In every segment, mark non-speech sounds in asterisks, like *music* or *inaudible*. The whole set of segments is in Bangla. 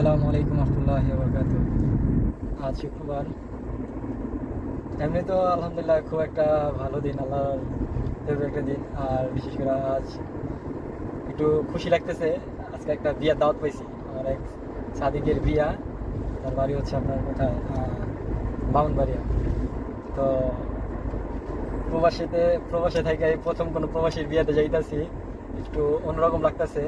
আসসালামু আলাইকুম রহমতুল্লাহ বরকাত আজ শুক্রবার। এমনি তো আলহামদুলিল্লাহ খুব একটা ভালো দিন, আল্লাহর একটা দিন। আর বিশেষ করে আজ একটু খুশি লাগতেছে, আজকে একটা বিয়ার দাওয়াত পাইছি, আমার এক সাদিকের বিয়া। তার বাড়ি হচ্ছে আপনার কোথায়? বামনবাড়িয়া। তো প্রবাসীতে, প্রবাসে থেকে প্রথম কোনো প্রবাসীর বিয়াতে যাইতাছি, একটু অন্যরকম লাগতেছে।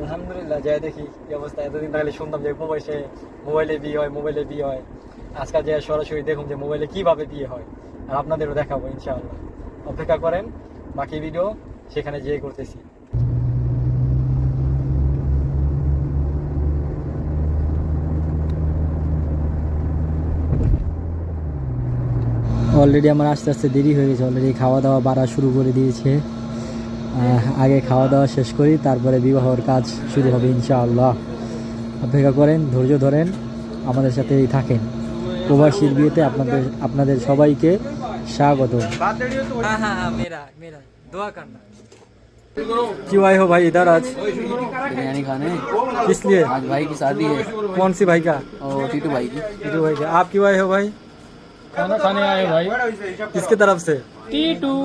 আলহামদুলিল্লাহ, যাই দেখি কি অবস্থা। এতদিন তাহলে শুনতাম যে প্রবাসে মোবাইলে বিয়ে হয়, মোবাইলে বিয়ে হয়। আজকাল যে সরাসরি দেখুন যে মোবাইলে কীভাবে বিয়ে হয়, আর আপনাদেরও দেখাবো ইনশাআল্লাহ। অপেক্ষা করেন, বাকি ভিডিও সেখানে যেয়ে করতেছি। অলরেডি আমার আস্তে আস্তে দেরি হয়ে গেছে অলরেডি খাওয়া দাওয়া বাড়া শুরু করে দিয়েছে। আগে খাওয়া দাওয়া শেষ করি তারপরে বিবাহর কাজ শুরু হবে ইনশাআল্লাহ অপেক্ষা করেন ধৈর্য ধরেন আমাদের সাথেই থাকেন প্রবাসীর বিয়েতে আপনাদের আপনাদের সবাইকে স্বাগত हाँ हाँ हाँ मेरा मेरा दुआ करना क्यों आए हो भाई इधर आज बिरयानी खाने किस लिए आज भाई की शादी है कौन सी भाई का और टीटू भाई की टीटू भाई का आप क्यों आए हो भाई खाना खाने आए भाई किसके तरफ से टीटू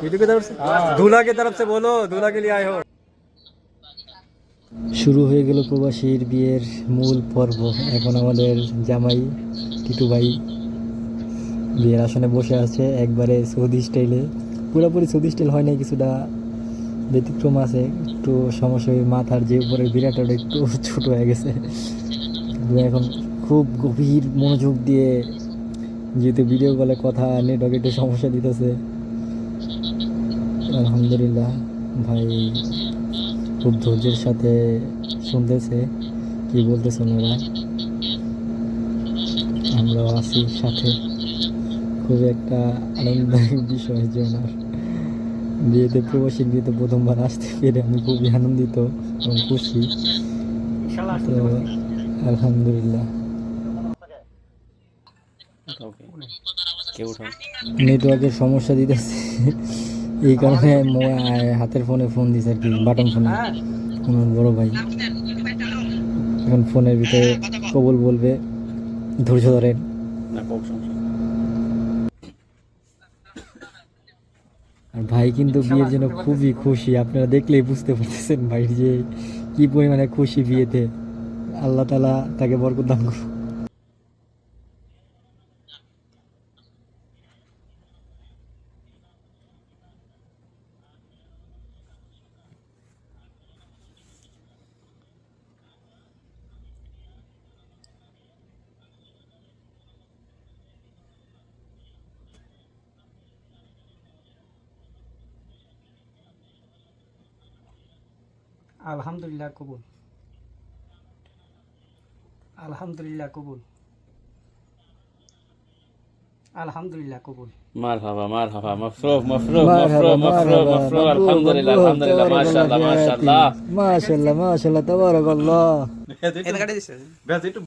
टीटू की तरफ से दूल्हा की तरफ से बोलो दूल्हा के लिए आए हो শুরু হয়ে গেল প্রবাসীর বিয়ের মূল পর্ব এখন আমাদের জামাই টিটু ভাই বিয়ের আসনে বসে আছে একবারে সৌদি স্টাইলে পুরোপুরি সৌদি স্টাইল হয় নাই কিছুটা ব্যতিক্রম আছে একটু সমস্যা ওই মাথার যে উপরের বিরাট ওটা একটু *laughs* ছোট হয়ে গেছে কিন্তু এখন খুব গভীর মনোযোগ দিয়ে যেহেতু ভিডিও কলে কথা নেটওয়ার্ক একটু সমস্যা দিতেছে। আলহামদুলিল্লাহ, ভাই খুব ধৈর্যের সাথে শুনতেছে। কি বলতেছে ওনারা আমরাও আছি সাথে। খুবই একটা আনন্দদায়ক বিষয় যে ওনার বিয়েতে প্রবাসীর বিয়েতে প্রথমবার আসতে পেরে আমি খুবই আনন্দিত এবং খুশি। তো আলহামদুলিল্লাহ। নেটওয়ার্কের সমস্যা দিতেছে। এই কারণে হাতের ফোনে ফোন দিছে আর কি বাটন ফোনে। আমার বড় ভাই। এখন ফোনের ভিতরে কবুল বলবে ধৈর্য ধরেন আর ভাই কিন্তু বিয়ের জন্য খুবই খুশি আপনারা দেখলেই বুঝতে পারতেছেন ভাই যে কি পরিমাণে খুশি বিয়েতে। আল্লাহ তালা তাকে বরকত দান করুন আলহামদুলিল্লাহ কবুল আলহামদুলিল্লাহ কবুল আলহামদুলিল্লাহ কবুল মারহাবা মারহাবা মাফরুফ মাফরুফ মাফরুফ মাফরুফ মাফরুফ আলহামদুলিল্লাহ আলহামদুলিল্লাহ মাশাআল্লাহ মাশাআল্লাহ মাশাআল্লাহ মাশাআল্লাহ তাবারাকাল্লাহ বেদ একটু